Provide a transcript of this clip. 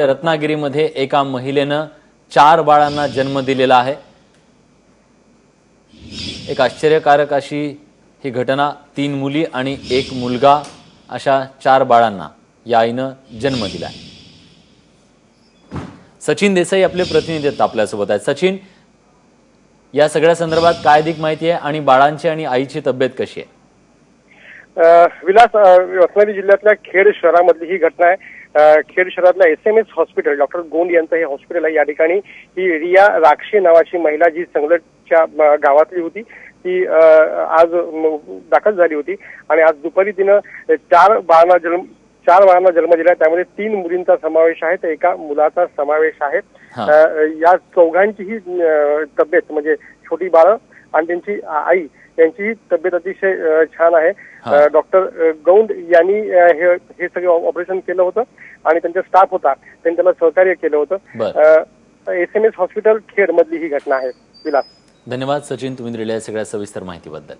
रत्नागिरीमध्ये एका महिलेनं चार बाळांना जन्म दिलेला आहे. एक आश्चर्यकारक अशी ही घटना तीन मुली आणि एक मुलगा अशा चार बाळांना या आईनं जन्म दिला आहे. सचिन देसाई आपले प्रतिनिधी आहेत आपल्यासोबत आहेत. सचिन या सगळ्या संदर्भात काय अधिक माहिती आहे आणि बाळांची आणि आईची तब्येत कशी आहे? विलास रत्नागिरी जिल्ह्यातल्या खेड शहरामधली ही घटना आहे. खेड शहरातल्या S M S hospital doctor Gond यांचं हे हॉस्पिटल आहे. या ठिकाणी ही रिया राक्षे नावाची महिला जी संगलटच्या गावातली होती ती आज दाखल झाली होती. आणि आज दुपारी तिनं चार बाळांना जन्म चार बाळांना जन्म दिला. त्यामध्ये तीन मुलींचा समावेश आहे. तर एका मुलाचा समावेश आहे. या चौघांचीही तब्येत म्हणजे छोटी बाळं आणि त्यांची आई यांचीही तब्येत अतिशय छान आहे. डॉक्टर गौंड यांनी हे हे सगळे ऑपरेशन केलं होतं आणि त्यांचा स्टाफ होता. त्यांनी त्याला सहकार्य केलं. होतं. S M S hospital Khed मधली ही घटना आहे. विलास. धन्यवाद सचिन तुम्ही दिलेल्या सगळ्या सविस्तर माहितीबद्दल.